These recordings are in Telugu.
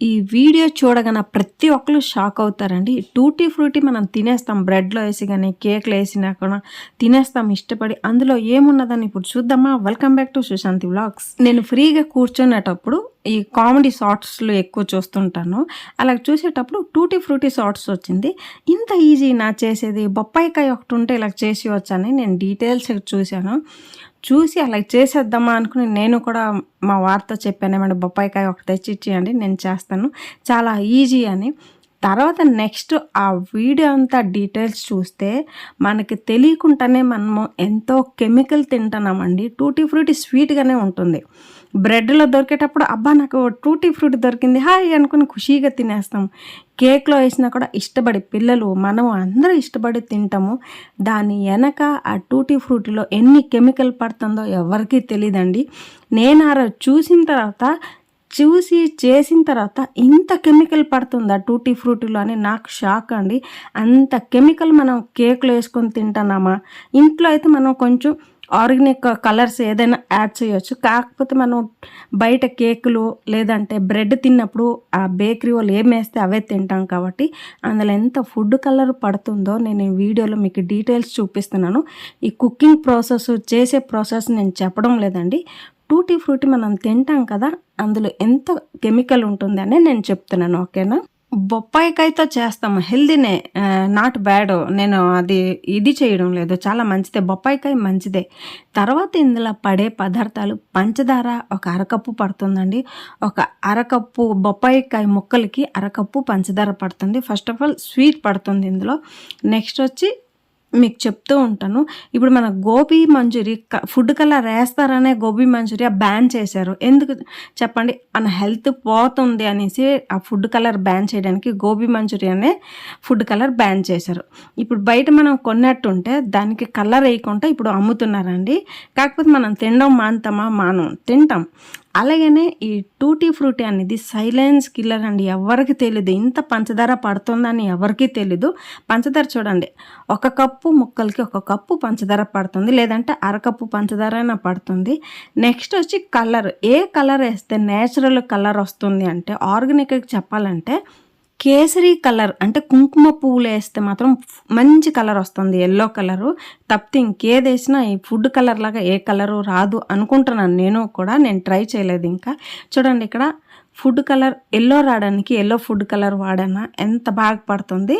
ఈ వీడియో చూడగానే ప్రతి ఒక్కరు షాక్ అవుతారండి. టూటీ ఫ్రూటీ మనం తినేస్తాం. బ్రెడ్లో వేసి కానీ కేక్లో వేసినా కూడా తినేస్తాం ఇష్టపడి. అందులో ఏమున్నదని ఇప్పుడు చూద్దామా? Welcome back to Sushanti vlogs. నేను ఫ్రీగా కూర్చునేటప్పుడు ఈ కామెడీ షార్ట్స్లో ఎక్కువ చూస్తుంటాను. అలా చూసేటప్పుడు టూటీ ఫ్రూటీ షార్ట్స్ వచ్చింది. ఇంత ఈజీ నా చేసేది? బొప్పాయికాయ ఒకటి ఉంటే ఇలా చేసి వచ్చని నేను డీటెయిల్స్ చూశాను. చూసి అలా చేసేద్దామా అనుకుని నేను కూడా మా వారితో చెప్పాను ఏమంటే బొప్పాయికాయ ఒకటి తెచ్చి ఇచ్చేయండి నేను చేస్తాను. చాలా ఈజీ అని. తర్వాత నెక్స్ట్ ఆ వీడియో అంతా డీటెయిల్స్ చూస్తే మనకి తెలియకుండానే మనము ఎంతో కెమికల్ తింటున్నామండి. టూటీ ఫ్రూటీ స్వీట్గానే ఉంటుంది. బ్రెడ్లో దొరికేటప్పుడు అబ్బా నాకు టూటీ ఫ్రూట్ దొరికింది. హాయ్ అనుకుని ఖుషీగా తినేస్తాం. కేక్లో వేసినా కూడా ఇష్టపడి పిల్లలు మనం అందరూ ఇష్టపడి తింటాము. దాని వెనక ఆ టూటీ ఫ్రూటీలో ఎన్ని కెమికల్ పడుతుందో ఎవరికీ తెలియదండి నేను ఆ చూసిన తర్వాత చూసి చేసిన తర్వాత ఇంత కెమికల్ పడుతుందా టూటీ ఫ్రూటీలో అని నాకు షాక్ అండి. అంత కెమికల్ మనం కేకులు వేసుకొని తింటున్నామా? ఇంట్లో అయితే మనం కొంచెం ఆర్గానిక్ కలర్స్ ఏదైనా యాడ్ చేయొచ్చు. కాకపోతే మనం బయట కేకులు లేదంటే బ్రెడ్ తిన్నప్పుడు ఆ బేకరీ వాళ్ళు ఏం వేస్తే అవే తింటాం కాబట్టి అందులో ఎంత ఫుడ్ కలర్ పడుతుందో నేను ఈ వీడియోలో మీకు డీటెయిల్స్ చూపిస్తున్నాను. ఈ కుకింగ్ ప్రాసెస్ చేసే ప్రాసెస్ నేను చెప్పడం లేదండి. టూటీ ఫ్రూటీ మనం తింటాం కదా అందులో ఎంత కెమికల్ ఉంటుందని నేను చెప్తున్నాను ఓకేనా? బొప్పాయికాయతో చేస్తాము హెల్దీనే నాట్ బ్యాడ్ నేను అది ఇది చేయడం లేదు చాలా మంచిదే బొప్పాయికాయ మంచిదే. తర్వాత ఇందులో పడే పదార్థాలు పంచదార ఒక అరకప్పు పడుతుందండి ఒక అరకప్పు బొప్పాయికాయ ముక్కలకి అరకప్పు పంచదార పడుతుంది. ఫస్ట్ ఆఫ్ ఆల్ స్వీట్ పడుతుంది ఇందులో. నెక్స్ట్ వచ్చి మీకు చెప్తూ ఉంటాను. ఇప్పుడు మన గోబీ మంజూరి ఫుడ్ కలర్ వేస్తారనే గోబీ మంచూరియా బ్యాన్ చేశారు. ఎందుకు చెప్పండి? మన హెల్త్ పోతుంది అనేసి ఆ ఫుడ్ కలర్ బ్యాన్ చేయడానికి గోబీ మంచూరియానే ఫుడ్ కలర్ బ్యాన్ చేశారు. ఇప్పుడు బయట మనం కొన్నట్టుంటే దానికి కలర్ వేయకుండా ఇప్పుడు అమ్ముతున్నారండి. కాకపోతే మనం తినడం మానుతామా మానం. తింటాం. అలాగనే ఈ టూటీ ఫ్రూటీ అనేది సైలెన్స్ కిల్లర్ అండి. ఎవరికి తెలియదు ఇంత పంచదార పడుతుందని ఎవరికీ తెలీదు. పంచదార చూడండి. ఒక కప్పు ముక్కలకి ఒక కప్పు పంచదార పడుతుంది. లేదంటే అరకప్పు పంచదార అయినా పడుతుంది. నెక్స్ట్ వచ్చి కలర్. ఏ కలర్ వేస్తే నేచురల్ కలర్ వస్తుంది అంటే ఆర్గానిక్గా చెప్పాలంటే కేసరి కలర్ అంటే కుంకుమ పువ్వులు వేస్తే మాత్రం మంచి కలర్ వస్తుంది ఎల్లో కలరు. తప్పితే ఇంకేది వేసినా ఈ ఫుడ్ కలర్ లాగా ఏ కలరు రాదు అనుకుంటున్నాను నేను కూడా నేను ట్రై చేయలేదు ఇంకా. చూడండి ఇక్కడ ఫుడ్ కలర్ ఎల్లో రావడానికి ఎల్లో ఫుడ్ కలర్ వాడానా ఎంత బాగా పడుతుంది.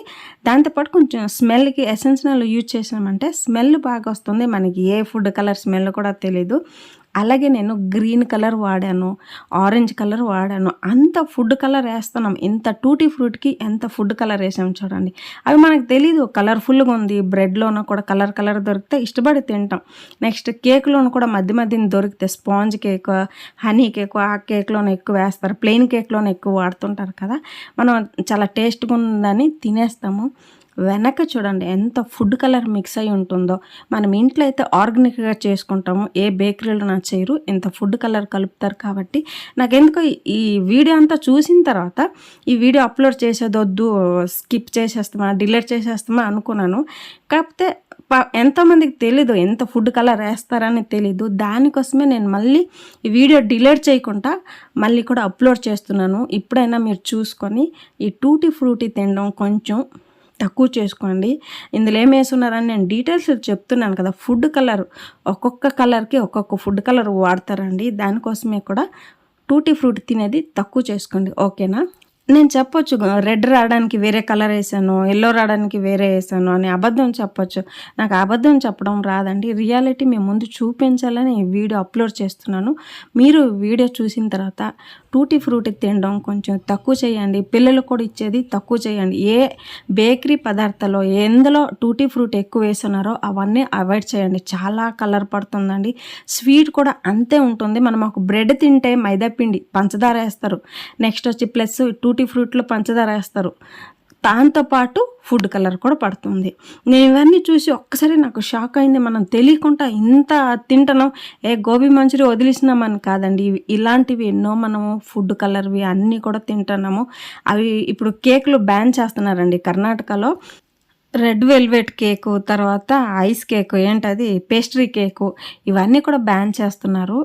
దాంతోపాటు కొంచెం స్మెల్కి ఎసెన్షనల్ యూజ్ చేసినామంటే స్మెల్ బాగా వస్తుంది మనకి ఏ ఫుడ్ కలర్ స్మెల్ కూడా తెలీదు. అలాగే నేను గ్రీన్ కలర్ వాడాను ఆరెంజ్ కలర్ వాడాను. అంత ఫుడ్ కలర్ వేస్తున్నాం. ఇంత టూటీ ఫ్రూట్కి ఎంత ఫుడ్ కలర్ వేసాం చూడండి. అవి మనకు తెలీదు. కలర్ఫుల్గా ఉంది. బ్రెడ్లోనూ కూడా కలర్ కలర్ దొరికితే ఇష్టపడి తింటాం. నెక్స్ట్ కేక్లోనూ కూడా మధ్య మధ్యన దొరికితే స్పాంజ్ కేక్ హనీ కేక్ ఆ కేక్లోనే ఎక్కువ వేస్తారు. ప్లెయిన్ కేక్లోనే ఎక్కువ వాడుతుంటారు కదా. మనం చాలా టేస్ట్గా ఉందని తినేస్తాము. వెనక చూడండి ఎంత ఫుడ్ కలర్ మిక్స్ అయి ఉంటుందో. మనం ఇంట్లో అయితే ఆర్గానిక్గా చేసుకుంటాము ఏ బేకరీలో నా చేయరు ఇంత ఫుడ్ కలర్ కలుపుతారు కాబట్టి. నాకెందుకో ఈ వీడియో అంతా చూసిన తర్వాత ఈ వీడియో అప్లోడ్ చేసేదొద్దు స్కిప్ చేసేస్తామా డిలీట్ చేసేస్తామా అనుకున్నాను. కాకపోతే ఎంతోమందికి తెలీదు ఎంత ఫుడ్ కలర్ వేస్తారని తెలీదు. దానికోసమే నేను మళ్ళీ ఈ వీడియో డిలీట్ చేయకుండా మళ్ళీ కూడా అప్లోడ్ చేస్తున్నాను. ఇప్పుడైనా మీరు చూసుకొని ఈ టూటీ ఫ్రూటీ తినడం కొంచెం తక్కువ చేసుకోండి. ఇందులో ఏం వేస్తున్నారని నేను డీటెయిల్స్ చెప్తున్నాను కదా ఫుడ్ కలర్. ఒక్కొక్క కలర్కి ఒక్కొక్క ఫుడ్ కలర్ వాడతారండి. దానికోసమే కూడా టూటీ ఫ్రూట్ తినేది తక్కువ చేసుకోండి. ఓకేనా? నేను చెప్పొచ్చు రెడ్ రావడానికి వేరే కలర్ వేసాను ఎల్లో రావడానికి వేరే వేసాను అని అబద్ధం చెప్పొచ్చు. నాకు అబద్ధం చెప్పడం రాదండి. రియాలిటీ మేము ముందు చూపించాలని వీడియో అప్లోడ్ చేస్తున్నాను. మీరు వీడియో చూసిన తర్వాత టూటీ ఫ్రూటీ తినడం కొంచెం తక్కువ చేయండి. పిల్లలు కూడా ఇచ్చేది తక్కువ చేయండి. ఏ బేకరీ పదార్థాలు ఎందులో టూటీ ఫ్రూట్ ఎక్కువ వేస్తున్నారో అవన్నీ అవాయిడ్ చేయండి. చాలా కలర్ పడుతుందండి. స్వీట్ కూడా అంతే ఉంటుంది. మనం ఒక బ్రెడ్ తింటే మైదా పిండి పంచదార వేస్తారు. నెక్స్ట్ వచ్చి ప్లస్ టూటీ టూటీ ఫ్రూట్లో పంచదార వేస్తారు. దాంతోపాటు ఫుడ్ కలర్ కూడా పడుతుంది. నేను ఇవన్నీ చూసి ఒక్కసారి నాకు షాక్ అయింది. మనం తెలియకుండా ఇంత తింటున్నాం. ఏ గోబీ మంచూరి వదిలిసినామని కాదండి. ఇలాంటివి ఎన్నో మనము ఫుడ్ కలర్వి అన్నీ కూడా తింటున్నాము. అవి ఇప్పుడు కేకులు బ్యాన్ చేస్తున్నారండి కర్ణాటకలో. రెడ్ వెల్వెట్ కేకు తర్వాత ఐస్ కేకు ఏంటది? పేస్ట్రీ కేకు ఇవన్నీ కూడా బ్యాన్ చేస్తున్నారు.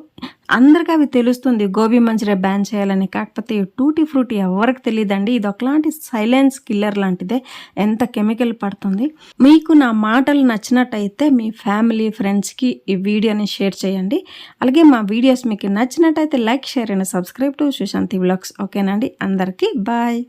అందరికీ అవి తెలుస్తుంది గోబీ మంచూరియా బ్యాన్ చేయాలని. కాకపోతే టూటీ ఫ్రూటీ ఎవరికి తెలియదండి ఇది ఒకలాంటి సైలెన్స్ కిల్లర్ లాంటిదే. ఎంత కెమికల్ పడుతుంది? మీకు నా మాటలు నచ్చినట్టయితే మీ ఫ్యామిలీ ఫ్రెండ్స్కి ఈ వీడియోని షేర్ చేయండి. అలాగే మా వీడియోస్ మీకు నచ్చినట్టయితే like share and subscribe to Sushanti blogs ఓకేనండి అందరికీ బాయ్